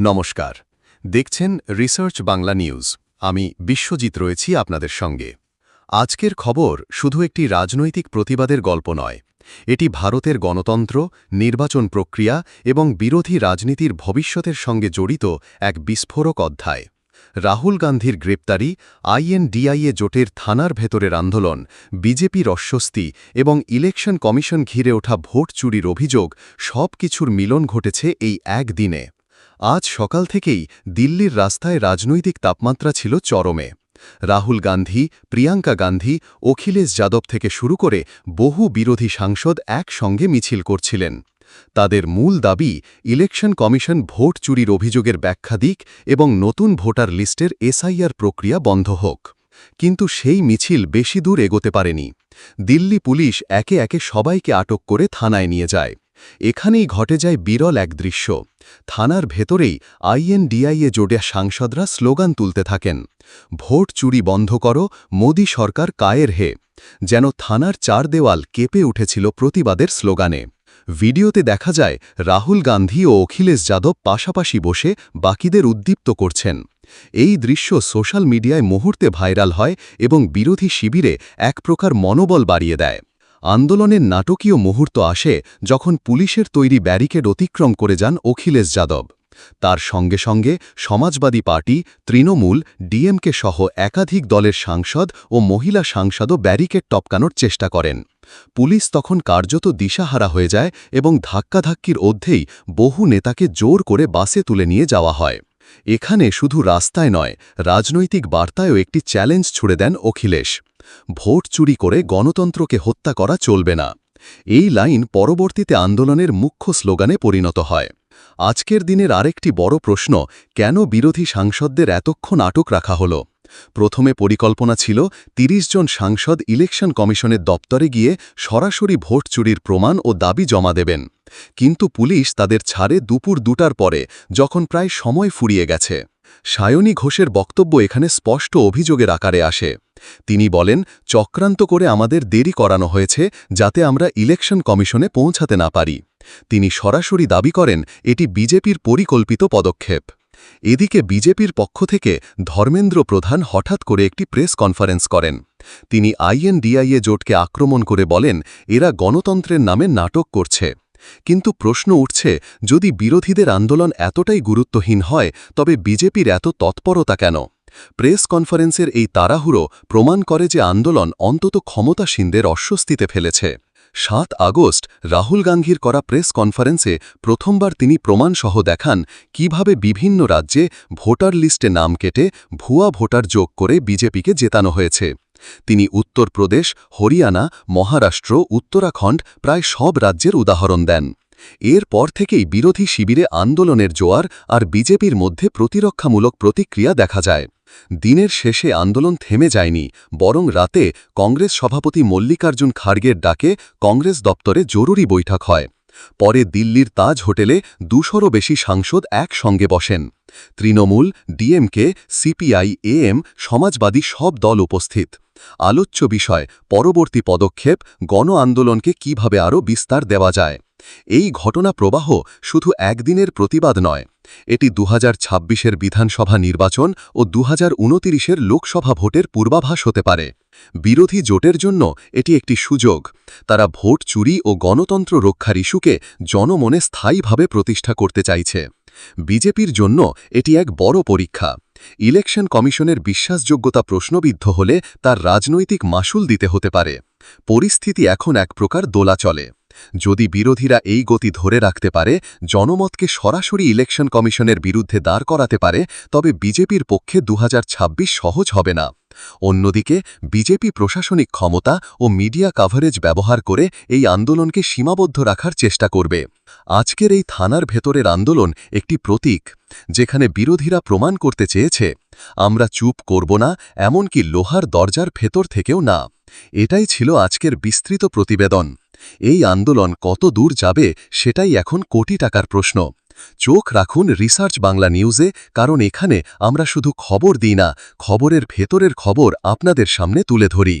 নমস্কার। দেখছেন research Bangla news. আমি বিশ্বজিৎ রয়েছি আপনাদের সঙ্গে। আজকের খবর শুধু একটি রাজনৈতিক প্রতিবাদের গল্প নয়। এটি ভারতের গণতন্ত্র, নির্বাচন প্রক্রিয়া এবং বিরোধী রাজনীতির ভবিষ্যতের সঙ্গে জড়িত এক বিস্ফোরক অধ্যায়। রাহুল গান্ধীর গ্রেপ্তারি, আইএনডিআইএ জোটের থানার ভেতরের আন্দোলন বিজেপির অস্বস্তি এবং ইলেকশন কমিশন ঘিরে ওঠা ভোট চুরির অভিযোগ সব কিছুর মিলন ঘটেছে এই একদিনে। আজ সকাল থেকেই দিল্লির রাস্তায় রাজনৈতিক তাপমাত্রা ছিল চরমে। রাহুল গান্ধী, প্রিয়াঙ্কা গান্ধী, অখিলেশ যাদব থেকে শুরু করে বহু বিরোধী সাংসদ একসঙ্গে মিছিল করছিলেন। তাদের মূল দাবি, ইলেকশন কমিশন ভোট চুরির অভিযোগের ব্যাখ্যা দিক এবং নতুন ভোটার লিস্টের এসআইআর প্রক্রিয়া বন্ধ হোক। কিন্তু সেই মিছিল বেশি দূর এগোতে পারেনি। দিল্লি পুলিশ একে একে সবাইকে আটক করে থানায় নিয়ে যায়। এখানেই ঘটে যায় বিরল এক দৃশ্য। থানার ভেতরেই আইএনডিআইএ জোটে সাংসদরা স্লোগান তুলতে থাকেন, ভোট চুরি বন্ধ করো, মোদী সরকার কায়ের হে। যেন থানার চার দেওয়াল কেঁপে উঠেছিল প্রতিবাদের স্লোগানে। ভিডিওতে দেখা যায়, রাহুল গান্ধী ও অখিলেশ যাদব পাশাপাশি বসে বাকিদের উদ্দীপ্ত করছেন। এই দৃশ্য সোশ্যাল মিডিয়ায় মুহূর্তে ভাইরাল হয় এবং বিরোধী শিবিরে এক প্রকার মনোবল বাড়িয়ে দেয়। আন্দোলনের নাটকীয় মুহূর্ত আসে যখন পুলিশের তৈরি ব্যারিকেড অতিক্রম করে যান অখিলেশ যাদব। তার সঙ্গে সঙ্গে সমাজবাদী পার্টি তৃণমূল, ডিএমকে সহ একাধিক দলের সাংসদ ও মহিলা সাংসদও ব্যারিকেড টপকানোর চেষ্টা করেন। পুলিশ তখন কার্যত দিশাহারা হয়ে যায় এবং ধাক্কাধাক্কির অধ্যেই বহু নেতাকে জোর করে বাসে তুলে নিয়ে যাওয়া হয়। এখানে শুধু রাস্তায় নয়, রাজনৈতিক বার্তায়ও একটি চ্যালেঞ্জ ছুড়ে দেন অখিলেশ। ভোট চুরি করে গণতন্ত্রকে হত্যা করা চলবে না। এই লাইন পরবর্তীতে আন্দোলনের মুখ্য স্লোগানে পরিণত হয়। আজকের দিনের আরেকটি বড় প্রশ্ন, কেন বিরোধী সাংসদদের এতক্ষণ আটক রাখা হল? প্রথমে পরিকল্পনা ছিল ৩০ জন সাংসদ ইলেকশন কমিশনের দপ্তরে গিয়ে সরাসরি ভোট চুরির প্রমাণ ও দাবি জমা দেবেন। কিন্তু পুলিশ তাদের ছাড়ে দুপুর দুটার পরে, যখন প্রায় সময় ফুরিয়ে গেছে। সায়নী ঘোষের বক্তব্য এখানে স্পষ্ট অভিযোগের আকারে আসে। তিনি বলেন, চক্রান্ত করে আমাদের দেরি করানো হয়েছে যাতে আমরা ইলেকশন কমিশনে পৌঁছাতে না পারি। তিনি সরাসরি দাবি করেন, এটি বিজেপির পরিকল্পিত পদক্ষেপ। এদিকে বিজেপির পক্ষ থেকে ধর্মেন্দ্র প্রধান হঠাৎ করে একটি প্রেস কনফারেন্স করেন। তিনি আইএনডিআইএ জোটকে আক্রমণ করে বলেন, এরা গণতন্ত্রের নামে নাটক করছে। কিন্তু প্রশ্ন উঠছে, যদি বিরোধীদের আন্দোলন এতটাই গুরুত্বহীন হয়, তবে বিজেপির এত তৎপরতা কেন? প্রেস কনফারেন্সের এই তাড়াহুড়ো প্রমাণ করে যে আন্দোলন অন্তত ক্ষমতাসীনদের অস্বস্তিতে ফেলেছে। সাত আগস্ট রাহুল গান্ধীর করা প্রেস কনফারেন্সে প্রথমবার তিনি প্রমাণসহ দেখান কীভাবে বিভিন্ন রাজ্যে ভোটার লিস্টে নাম কেটে ভুয়া ভোটার যোগ করে বিজেপিকে জেতানো হয়েছে। তিনি উত্তরপ্রদেশ, হরিয়ানা, মহারাষ্ট্র, উত্তরাখণ্ড প্রায় সব রাজ্যের উদাহরণ দেন। এরপর থেকেই বিরোধী শিবিরে আন্দোলনের জোয়ার আর বিজেপির মধ্যে প্রতিরক্ষামূলক প্রতিক্রিয়া দেখা যায়। দিনের শেষে আন্দোলন থেমে যায়নি, বরং রাতে কংগ্রেস সভাপতি মল্লিকার্জুন খার্গের ডাকে কংগ্রেস দপ্তরে জরুরি বৈঠক হয়। পরে দিল্লির তাজ হোটেলে দুশোরও বেশি সাংসদ একসঙ্গে বসেন। Trinamool, DMK, CPI, AM, Samajwadi সব দল উপস্থিত। আলোচ্য বিষয়, পরবর্তী পদক্ষেপ গণ আন্দোলনকে কীভাবে আরও বিস্তার দেওয়া যায়? এই ঘটনা প্রবাহ শুধু একদিনের প্রতিবাদ নয়, এটি দু হাজার বিধানসভা নির্বাচন ও দু হাজার লোকসভা ভোটের পূর্বাভাস হতে পারে। বিরোধী জোটের জন্য এটি একটি সুযোগ। তারা ভোট চুরি ও গণতন্ত্র রক্ষার ইস্যুকে জনমনে স্থায়ীভাবে প্রতিষ্ঠা করতে চাইছে। বিজেপির জন্য এটি এক বড় পরীক্ষা। ইলেকশন কমিশনের বিশ্বাসযোগ্যতা প্রশ্নবিদ্ধ হলে তার রাজনৈতিক মাসুল দিতে হতে পারে। পরিস্থিতি এখন এক প্রকার দোলা চলে যদি বিরোধীরা এই গতি ধরে রাখতে পারে, জনমতকে সরাসরি ইলেকশন কমিশনের বিরুদ্ধে দাঁড় করাতে পারে, তবে বিজেপির পক্ষে দু হাজার ছাব্বিশ সহজ হবে না। অন্যদিকে, বিজেপি প্রশাসনিক ক্ষমতা ও মিডিয়া কাভারেজ ব্যবহার করে এই আন্দোলনকে সীমাবদ্ধ রাখার চেষ্টা করবে। আজকের এই থানার ভেতরের আন্দোলন একটি প্রতীক, যেখানে বিরোধীরা প্রমাণ করতে চেয়েছে, আমরা চুপ করব না, এমনকি লোহার দরজার ভেতর থেকেও না। এটাই ছিল আজকের বিস্তৃত প্রতিবেদন। এই আন্দোলন কত দূর যাবে সেটাই এখন কোটি টাকার প্রশ্ন। চোখ রাখুন রিসার্চ বাংলা নিউজে, কারণ এখানে আমরা শুধু খবর দিই না, খবরের ভেতরের খবর আপনাদের সামনে তুলে ধরি।